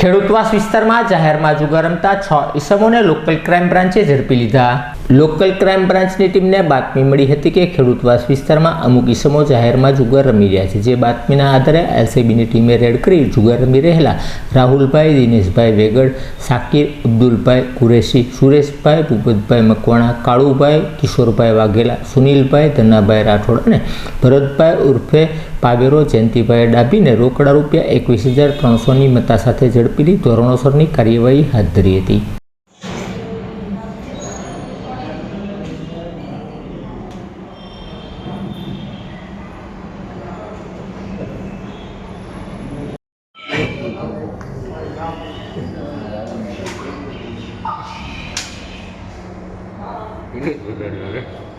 ખેડૂતવાસ વિસ્તારમાં જાહેરમાં જુગાર રમતા છ ઈસમોને લોકલ ક્રાઇમ બ્રાન્ચે ઝડપી લીધા. લોકલ ક્રાઇમ બ્રાન્ચની ટીમને બાતમી મળી હતી કે ખેડૂતવાસ વિસ્તારમાં અમુક ઈસમો જાહેરમાં જુગાર રમી રહ્યા છે. જે બાતમીના આધારે એલસીબીની ટીમે રેડ કરી જુગાર રમી રહેલા રાહુલભાઈ, દિનેશભાઈ વેગડ, સાકિર, અબ્દુલભાઈ કુરેશી, સુરેશભાઈ, ભૂપતભાઈ મકવાણા, કાળુભાઈ, કિશોરભાઈ વાઘેલા, સુનિલભાઈ, ધનાભાઈ રાઠોડ અને ભરતભાઈ ઉર્ફે પાવેરો, જયંતિભાઈ ડાભીને રોકડા રૂપિયા એકવીસ હજાર ત્રણસોની મતા સાથે ઝડપી ધોરણોસરની કાર્યવાહી હાથ ધરી હતી. 이게 노래를 해?